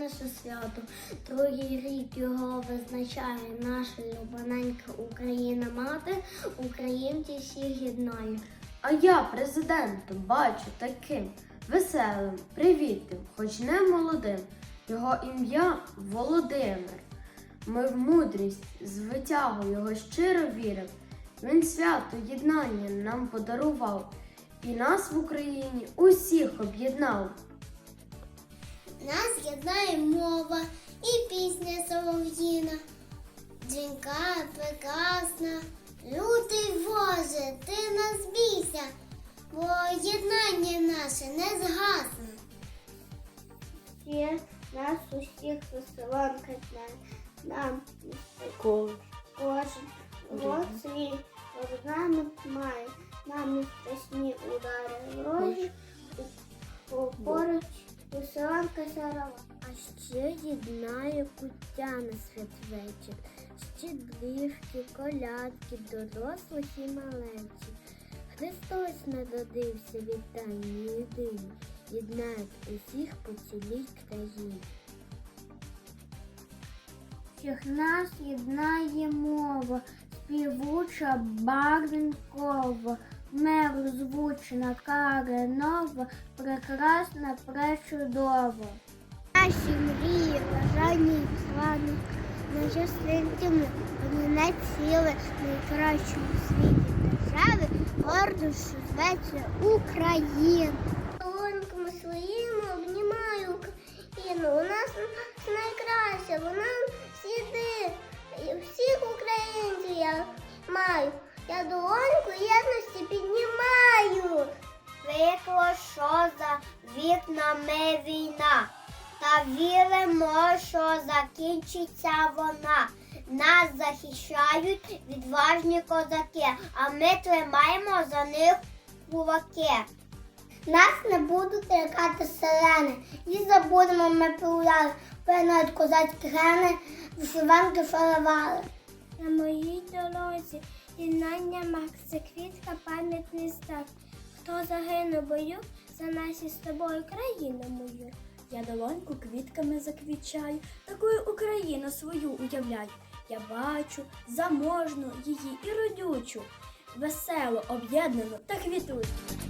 наше свято. Другий рік його визначає наша любаненька Україна мати, українці всіх єднає. А я президентом бачу таким веселим, привітним, хоч не молодим. Його ім'я Володимир. Ми в мудрість з витягу його щиро віримо. Він свято єднання нам подарував і нас в Україні усіх об'єднав. Нас єднає мова і пісня солов'їна. Дзвінка прекрасна, лютий Боже, ти нас бійся, бо єднання наше не згасне. Всі нас усіх веселонка нам Кож. Веселонка. А ще єднає куття на святвечір, щедрівки, колядки, дорослих і маленьких. Христос народився вітання єдині, єднають усіх по цілій країні. Всіх нас єднає мова, співуча барвінкова, милозвучна каринова, прекрасна, пречудова. Наші мрії, бажання і плани, наші святими, вони не ціле, найкращу у світі держави, гордо, що зветься Україна. Долоньками своїми обнімаю Україну. У нас найкраща, вона всіди, і всіх українців я маю. Я долоньку єдності піднімаю. Викло, що за вікнами війна. Та віримо, що закінчиться вона. Нас захищають відважні козаки, а ми тримаємо за них кулаки. Нас не будуть лякати селени, і забудемо ми погуляли, пинають козацькі гени, вишиванки шаровали. На моїй дорозі єднання мак, це квітка пам'ятний знак. Хто загинув бою за наші з тобою країну мою. Я долоньку квітками заквічаю, такою Україну свою уявляю. Я бачу заможну її і родючу, весело, об'єднану та квітучу.